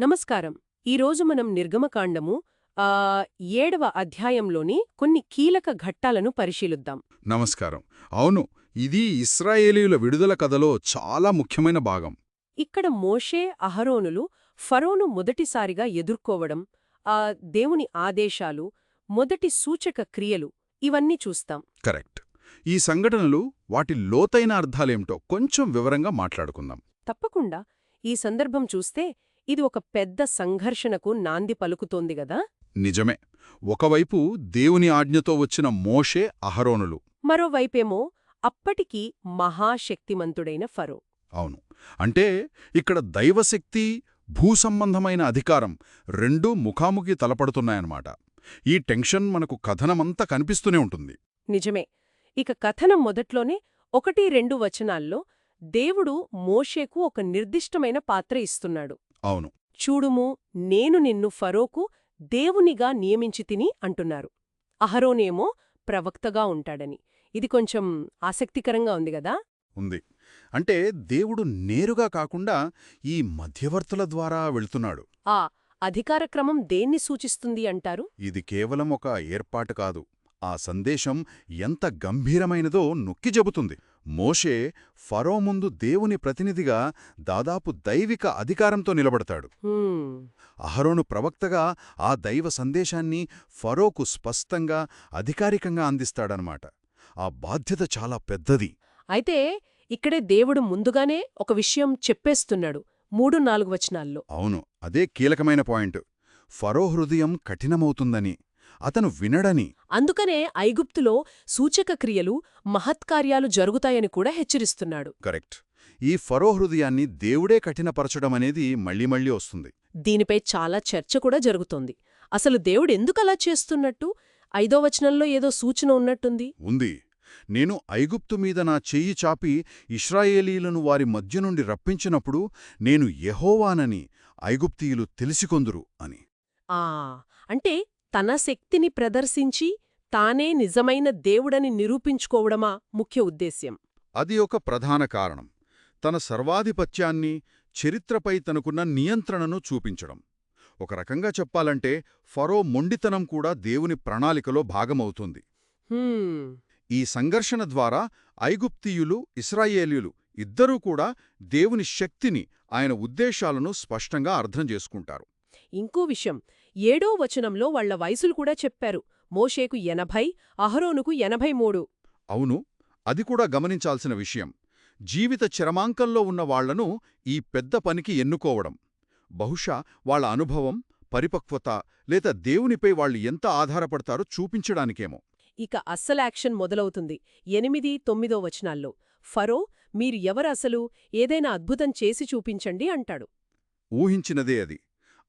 నమస్కారం. ఈరోజు మనం నిర్గమకాండము ఆ, ఏడవ అధ్యాయంలోని కొన్ని కీలక ఘట్టాలను పరిశీలిద్దాం. నమస్కారం. అవును ఇది ఇస్రాయేలీయుల విడుదల కథలో చాలా ముఖ్యమైన భాగం. ఇక్కడ మోషే అహరోనులు ఫరోను మొదటిసారిగా ఎదుర్కోవడం ఆ దేవుని ఆదేశాలు మొదటి సూచక క్రియలు ఇవన్నీ చూస్తాం. కరెక్ట్. ఈ సంఘటనలు వాటి లోతైన అర్థాలేమిటో కొంచెం వివరంగా మాట్లాడుకుందాం. తప్పకుండా. ఈ సందర్భం చూస్తే ఇది ఒక పెద్ద సంఘర్షణకు నాంది పలుకుతోంది గదా? నిజమే. ఒకవైపు దేవుని ఆజ్ఞతో వచ్చిన మోషే అహరోనులు. మరోవైపేమో అప్పటికీ మహాశక్తిమంతుడైన ఫరో. అవును. అంటే ఇక్కడ దైవశక్తి భూసంబంధమైన అధికారం రెండూ ముఖాముఖి తలపడుతున్నాయన్నమాట. ఈ టెన్షన్ మనకు కథనమంతా కనిపిస్తూనే ఉంటుంది. నిజమే. ఇక కథనం మొదట్లోనే ఒకటి రెండు వచనాల్లో దేవుడు మోషేకు ఒక నిర్దిష్టమైన పాత్ర ఇస్తున్నాడు. అవును. చూడుము నేను నిన్ను ఫరోకు దేవునిగా నియమించి తిని అంటున్నారు. అహరోనేమో ప్రవక్తగా ఉంటాడని. ఇది కొంచెం ఆసక్తికరంగా ఉంది గదా? ఉంది. అంటే దేవుడు నేరుగా కాకుండా ఈ మధ్యవర్తుల ద్వారా వెళ్తున్నాడు. ఆ అధికారక్రమం దేన్ని సూచిస్తుంది అంటారు? ఇది కేవలం ఒక ఏర్పాటు కాదు. ఆ సందేశం ఎంత గంభీరమైనదో నొక్కి చెబుతుంది. మోషే ఫరో ముందు దేవుని ప్రతినిధిగా దాదాపు దైవిక అధికారంతో నిలబడతాడు. అహరోను ప్రవక్తగా ఆ దైవ సందేశాన్ని ఫరోకు స్పష్టంగా అధికారికంగా అందిస్తాడనమాట ఆ బాధ్యత చాలా పెద్దది. అయితే ఇక్కడే దేవుడు ముందుగానే ఒక విషయం చెప్పేస్తున్నాడు మూడు నాలుగు వచనాల్లో. అవును అదే కీలకమైన పాయింట్. ఫరో హృదయం కఠినమవుతుందని. అతను వినడని. అందుకనే ఐగుప్తులో సూచక క్రియలు మహత్కార్యాలు జరుగుతాయని కూడా హెచ్చరిస్తున్నాడు. కరెక్ట్. ఈ ఫరో హృదయాన్ని దేవుడే కఠినపరచడమనేది మళ్ళీ మళ్ళీ వస్తుంది. దీనిపై చాలా చర్చ కూడా జరుగుతోంది. అసలు దేవుడు ఎందుకలా చేస్తున్నట్టు? ఐదో వచనంలో ఏదో సూచన ఉన్నట్టుంది. ఉంది. నేను ఐగుప్తు మీద నా చెయ్యి చాపి ఇస్రాయేలీలను వారి మధ్య నుండి రప్పించినప్పుడు నేను యెహోవానని ఐగుప్తీయులు తెలిసికొందురు అని. ఆ! అంటే తన శక్తిని ప్రదర్శించి తానే నిజమైన దేవుడని నిరూపించుకోవడమా ముఖ్య ఉద్దేశ్యం. అది ఒక ప్రధాన కారణం. తన సర్వాధిపత్యాన్ని చరిత్రపై తనకున్న నియంత్రణను చూపించడం. ఒక రకంగా చెప్పాలంటే ఫరో మొండితనం కూడా దేవుని ప్రణాళికలో భాగమవుతుంది. ఈ సంఘర్షణ ద్వారా ఐగుప్తీయులు ఇస్రాయేలీయులు ఇద్దరూ కూడా దేవుని శక్తిని ఆయన ఉద్దేశాలను స్పష్టంగా అర్థం చేసుకుంటారు. ఇంకో విషయం. ఏడో వచనంలో వాళ్ళ వయసులు కూడా చెప్పారు. మోషేకు ఎనభై అహరోనుకు ఎనభై మూడు. అవును అది కూడా గమనించాల్సిన విషయం. జీవిత చరమాంకంలో ఉన్న వాళ్ళను ఈ పెద్ద పనికి ఎన్నుకోవడం. బహుశా వాళ్ళ అనుభవం పరిపక్వత లేదా దేవునిపై వాళ్ళు ఎంత ఆధారపడతారో చూపించడానికేమో. ఇక అస్సలు యాక్షన్ మొదలవుతుంది. ఎనిమిది తొమ్మిదో వచనాల్లో. ఫరో మీరు ఎవరసలు ఏదైనా అద్భుతం చేసి చూపించండి అంటాడు. ఊహించినదే అది.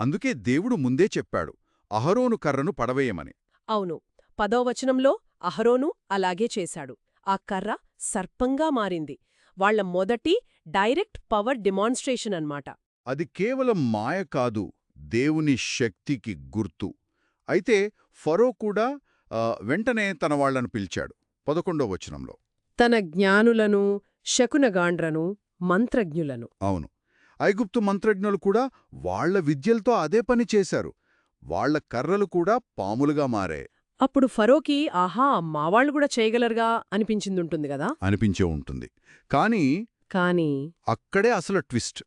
అందుకే దేవుడు ముందే చెప్పాడు అహరోను కర్రను పడవేయమని. అవును పదో వచనంలో అహరోను అలాగే చేశాడు. ఆ కర్ర సర్పంగా మారింది. వాళ్ళ మొదటి డైరెక్ట్ పవర్ డిమాన్స్ట్రేషన్ అన్నమాట. అది కేవలం మాయ కాదు దేవుని శక్తికి గుర్తు. అయితే ఫరో కూడా వెంటనే తన వాళ్ళను పిలిచాడు. పదకొండో వచనంలో. తన జ్ఞానులను శకునగాండ్రను మంత్రజ్ఞులను. అవును. ఐగుప్తు మంత్రజ్ఞులు కూడా వాళ్ళ విద్యలతో అదే పని చేశారు. వాళ్ళ కర్రలు కూడా పాములుగా మారాయి. అప్పుడు ఫరోకి ఆహా మావాళ్ళు కూడా చేయగలరుగా అనిపించిందుంటుంది గదా అనిపించే ఉంటుంది. కానీ కాని అక్కడే అసలు ట్విస్ట్.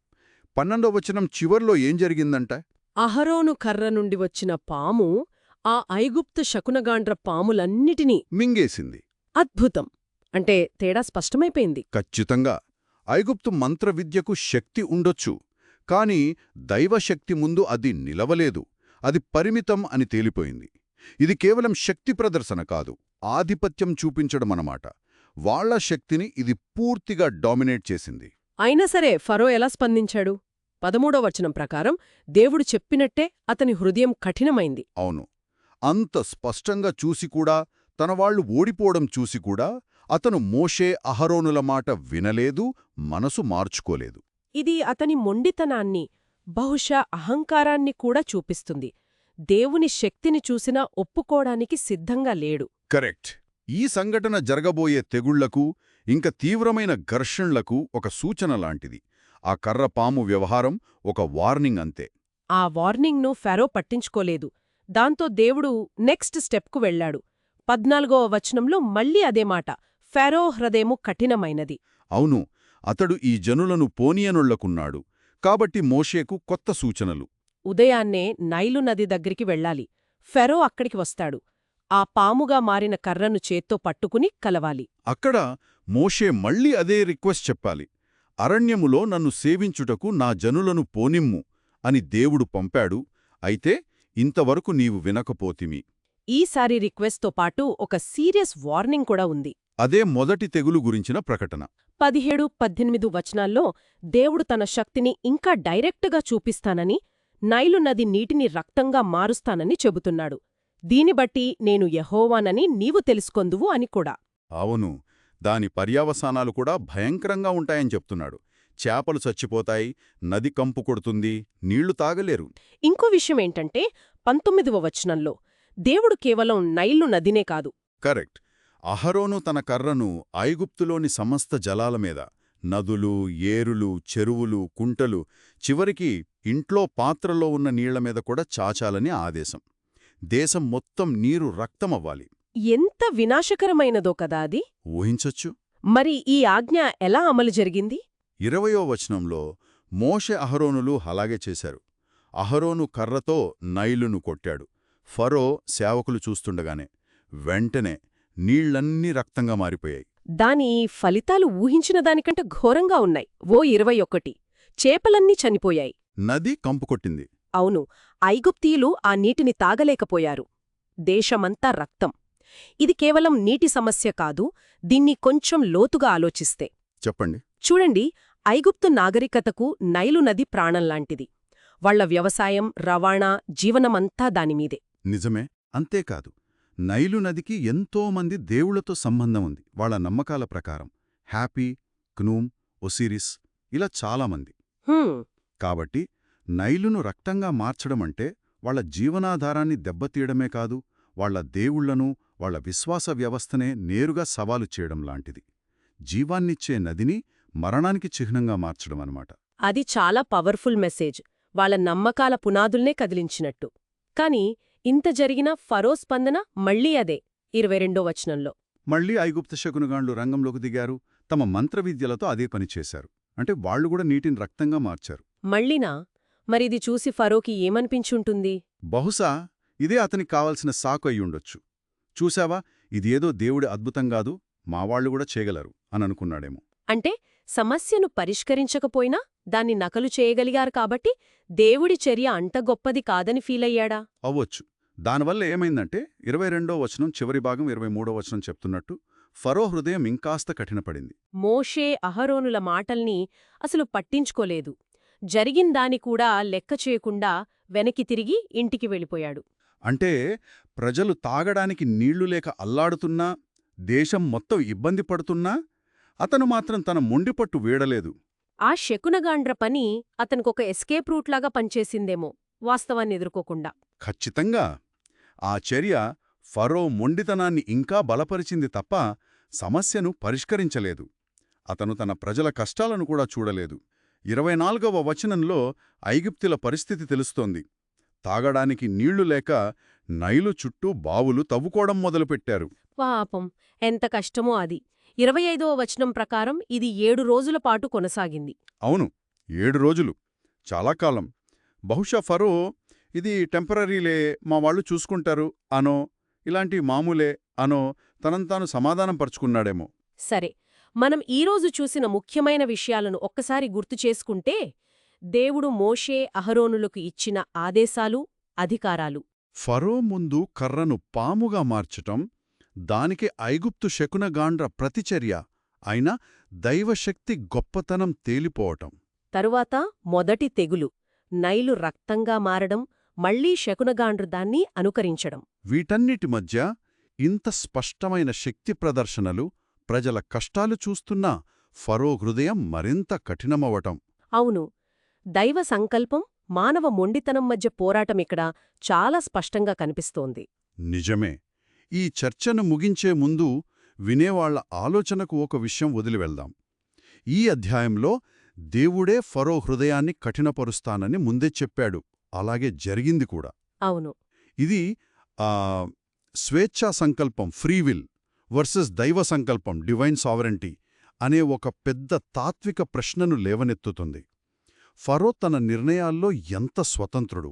పన్నెండో వచనం చివర్లో ఏం జరిగిందంట? అహరోను కర్ర నుండి వచ్చిన పాము ఆ ఐగుప్తు శకునగాండ్ర పాములన్నిటినీ మింగేసింది. అద్భుతం. అంటే తేడా స్పష్టమైపోయింది. ఖచ్చితంగా. ఐగుప్తు మంత్రవిద్యకు శక్తి ఉండొచ్చు కాని దైవశక్తి ముందు అది నిలవలేదు అది పరిమితం అని తేలిపోయింది. ఇది కేవలం శక్తి ప్రదర్శన కాదు ఆధిపత్యం చూపించడమనమాట వాళ్ళ శక్తిని ఇది పూర్తిగా డామినేట్ చేసింది. అయినా సరే ఫరో ఎలా స్పందించాడు? పదమూడో వచనం ప్రకారం దేవుడు చెప్పినట్టే అతని హృదయం కఠినమైంది. అవును. అంత స్పష్టంగా చూసి కూడా తన వాళ్ళు ఓడిపోవడం చూసి కూడా అతను మోషే అహరోనుల మాట వినలేదు మనసు మార్చుకోలేదు. ఇది అతని మొండితనాన్ని బహుశా అహంకారాన్ని కూడా చూపిస్తుంది. దేవుని శక్తిని చూసినా ఒప్పుకోడానికి సిద్ధంగా లేడు. కరెక్ట్. ఈ సంఘటన జరగబోయే తెగుళ్ళకు ఇంక తీవ్రమైన ఘర్షణలకు ఒక సూచన లాంటిది. ఆ కర్ర పాము వ్యవహారం ఒక వార్నింగ్ అంతే. ఆ వార్నింగ్ను ఫెరో పట్టించుకోలేదు. దాంతో దేవుడు నెక్స్ట్ స్టెప్కు వెళ్ళాడు. పద్నాలుగవ వచనంలో మళ్ళీ అదే మాట. ఫెరో హృదయము కఠినమైనది. అవును అతడు ఈ జనులను పోనీయనుళ్ళకున్నాడు కాబట్టి మోషేకు కొత్త సూచనలు. ఉదయాన్నే నైలు నది దగ్గరికి వెళ్ళాలి. ఫెరో అక్కడికి వస్తాడు. ఆ పాముగా మారిన కర్రను చేత్తో పట్టుకుని కలవాలి. అక్కడ మోషే మళ్ళీ అదే రిక్వెస్ట్ చెప్పాలి. అరణ్యములో నన్ను సేవించుటకు నా జనులను పోనిమ్ము అని దేవుడు పంపాడు. అయితే ఇంతవరకు నీవు వినకపోతిమి. ఈసారి రిక్వెస్ట్తో పాటు ఒక సీరియస్ వార్నింగ్ కూడా ఉంది. అదే మొదటి తెగులు గురించిన ప్రకటన. పదిహేడు పద్దెనిమిది వచనాల్లో దేవుడు తన శక్తిని ఇంకా డైరెక్టుగా చూపిస్తానని నైలు నది నీటిని రక్తంగా మారుస్తానని చెబుతున్నాడు. దీని బట్టి నేను యహోవానని నీవు తెలుసుకొందువు అని కూడా. అవును దాని పర్యావసానాలు కూడా భయంకరంగా ఉంటాయని చెప్తున్నాడు. చేపలు చచ్చిపోతాయి నది కంపు కొడుతుంది నీళ్ళు తాగలేరు. ఇంకో విషయమేంటంటే పంతొమ్మిదవ వచనంలో దేవుడు కేవలం నైలు నదినే కాదు. కరెక్ట్. అహరోను తన కర్రను ఐగుప్తులోని సమస్త జలాల మీద నదులు ఏరులు చెరువులు కుంటలు చివరికి ఇంట్లో పాత్రలో ఉన్న నీళ్ళ మీద కూడా చాచాలని ఆదేశం. దేశం మొత్తం నీరు రక్తమవ్వాలి. ఎంత వినాశకరమైనదో కదా అది. ఊహించొచ్చు. మరి ఈ ఆజ్ఞ ఎలా అమలు జరిగింది? ఇరవయో వచనంలో మోషె అహరోనులు అలాగే చేశారు. అహరోను కర్రతో నైలును కొట్టాడు. ఫరో సేవకులు చూస్తుండగానే వెంటనే నీళ్ళన్నీ రక్తంగా మారిపోయాయి. దాని ఫలితాలు ఊహించిన దానికంటే ఘోరంగా ఉన్నాయి. ఓ ఇరవై ఒకటి. చేపలన్నీ చనిపోయాయి. నది కంపుకొట్టింది అవును ఐగుప్తీయులు ఆ నీటిని తాగలేకపోయారు. దేశమంతా రక్తం. ఇది కేవలం నీటి సమస్య కాదు దీన్ని కొంచెం లోతుగా ఆలోచిస్తే. చెప్పండి. చూడండి ఐగుప్తు నాగరికతకు నైలు నది ప్రాణంలాంటిది వాళ్ళ వ్యవసాయం రవాణా జీవనమంతా దానిమీదే. నిజమే అంతేకాదు. నైలు నదికి ఎంతోమంది దేవుళ్ళతో సంబంధం ఉంది. వాళ్ళ నమ్మకాల ప్రకారం హ్యాపీ క్నూమ్ ఒసిరిస్ ఇలా చాలామంది కాబట్టి నైలును రక్తంగా మార్చడమంటే వాళ్ళ జీవనాధారాన్ని దెబ్బతీయడమే కాదు వాళ్ళ దేవుళ్ళను వాళ్ళ విశ్వాస వ్యవస్థనే నేరుగా సవాలు చేయడం లాంటిది. జీవాన్నిచ్చే నదిని మరణానికి చిహ్నంగా మార్చడం అన్నమాట. అది చాలా పవర్ఫుల్ మెసేజ్. వాళ్ళ నమ్మకాల పునాదుల్నే కదిలించినట్టు. కాని ఇంత జరిగిన ఫరో స్పందన మళ్ళీ అదే. ఇరవై రెండో వచనంలో. మళ్ళీ ఐగుప్త శకునుగాండ్లు రంగంలోకి దిగారు తమ మంత్రవిద్యలతో అదే పని చేశారు. అంటే వాళ్ళు కూడా నీటిని రక్తంగా మార్చారు. మళ్ళీనా? మరిది చూసి ఫరోకి ఏమనిపించుంటుంది? బహుశా ఇదే అతనికి కావలసిన సాకు అయ్యుండొచ్చు. చూశావా? ఇది ఏదో దేవుడి అద్భుతం కాదు మావాళ్ళు కూడా చేయగలరు అని అనుకున్నాడేమో. అంటే సమస్యను పరిష్కరించకపోయినా దాన్ని నకలు చేయగలిగారు కాబట్టి దేవుడి చర్య అంత గొప్పది కాదని ఫీలయ్యాడా? అవ్వొచ్చు. దానివల్ల ఏమైందంటే ఇరవై రెండో వచనం చివరి భాగం ఇరవై మూడో వచనం చెప్తున్నట్టు ఫరో హృదయం ఇంకాస్త కఠినపడింది. మోషే అహరోనుల మాటల్ని అసలు పట్టించుకోలేదు. జరిగిందాని కూడా లెక్క చేయకుండా వెనక్కి తిరిగి ఇంటికి వెళ్ళిపోయాడు. అంటే ప్రజలు తాగడానికి నీళ్ళు లేక అల్లాడుతున్నా దేశం మొత్తం ఇబ్బంది పడుతున్నా అతను మాత్రం తన మొండిపట్టు వీడలేదు. ఆ శకునగాండ్ర పని అతనికొక ఎస్కేప్ రూట్లాగా పనిచేసిందేమో వాస్తవాన్ని ఎదుర్కోకుండా. ఖచ్చితంగా. ఆ చర్య ఫరో మొండితనాన్ని ఇంకా బలపరిచింది తప్ప సమస్యను పరిష్కరించలేదు. అతను తన ప్రజల కష్టాలను కూడా చూడలేదు. ఇరవై నాలుగవ వచనంలో ఐగుప్తుల పరిస్థితి తెలుస్తోంది. తాగడానికి నీళ్ళు లేక నైలు చుట్టూ బావులు తవ్వుకోవడం మొదలుపెట్టారు. పాపం! ఎంత కష్టమో అది. ఇరవై ఐదవ వచనం ప్రకారం ఇది ఏడు రోజుల పాటు కొనసాగింది. అవును ఏడు రోజులు. చాలా కాలం. బహుశా ఫరో ఇది టెంపరీలే మా వాళ్ళు చూసుకుంటారు అనో ఇలాంటి మామూలే అనో తనంతాను సమాధానం పరుచుకున్నాడేమో. సరే మనం ఈరోజు చూసిన ముఖ్యమైన విషయాలను ఒక్కసారి గుర్తు చేసుకుంటే దేవుడు మోషే అహరోనులకు ఇచ్చిన ఆదేశాలు అధికారాలు. ఫరో ముందు కర్రను పాముగా మార్చటం దానికి ఐగుప్తు శకునగాండ్ర ప్రతిచర్య అయినా దైవశక్తి గొప్పతనం తేలిపోవటం. తరువాత మొదటి తెగులు నైలు రక్తంగా మారడం మళ్ళీ శకునగాండ్రు దాన్ని అనుకరించడం. వీటన్నిటి మధ్య ఇంత స్పష్టమైన శక్తి ప్రదర్శనలు ప్రజల కష్టాలు చూస్తున్నా ఫరో హృదయం మరింత కఠినమవటం. అవును. దైవ సంకల్పం మానవ మొండితనం మధ్య పోరాటమిక్కడ చాలా స్పష్టంగా కనిపిస్తోంది. నిజమే. ఈ చర్చను ముగించే ముందు వినేవాళ్ళ ఆలోచనకు ఒక విషయం వదిలివెళ్దాం ఈ అధ్యాయంలో దేవుడే ఫరో హృదయాన్ని కఠినపరుస్తానని ముందే చెప్పాడు. అలాగే జరిగింది కూడా. అవును. ఇది ఆ, స్వేచ్ఛా సంకల్పం ఫ్రీ విల్ వర్సెస్ దైవ సంకల్పం డివైన్ సావరెంటీ అనే ఒక పెద్ద తాత్విక ప్రశ్నను లేవనెత్తుతుంది. ఫరో తన నిర్ణయాల్లో ఎంత స్వతంత్రుడు?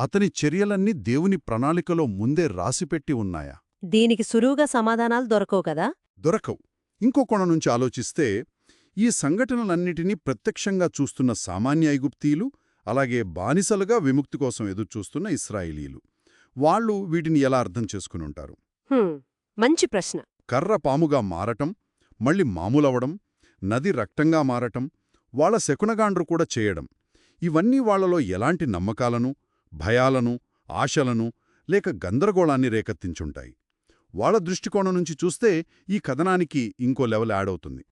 అతని చర్యలన్నీ దేవుని ప్రణాళికలో ముందే రాసిపెట్టి ఉన్నాయా? దీనికి సులువుగా సమాధానాలు దొరకవు కదా? దొరకవు. ఇంకో కోణం నుంచి ఆలోచిస్తే ఈ సంఘటనలన్నిటినీ ప్రత్యక్షంగా చూస్తున్న సామాన్య ఐగుప్తీలు అలాగే బానిసలుగా విముక్తి కోసం ఎదురుచూస్తున్న ఇస్రాయిలీలు. వాళ్ళు వీటిని ఎలా అర్థం చేసుకుని ఉంటారు హ్మ్, మంచి ప్రశ్న. కర్ర పాముగా మారటం మళ్ళీ మామూలవడం నది రక్తంగా మారటం వాళ్ళ శకునగాండ్రు కూడా చేయడం. ఇవన్నీ వాళ్ళలో ఎలాంటి నమ్మకాలను భయాలను ఆశలను లేక గందరగోళాన్ని రేకెత్తించుంటాయి. వాళ్ళ దృష్టికోణం నుంచి చూస్తే ఈ కథనానికి ఇంకో లెవెల్ యాడ్ అవుతుంది.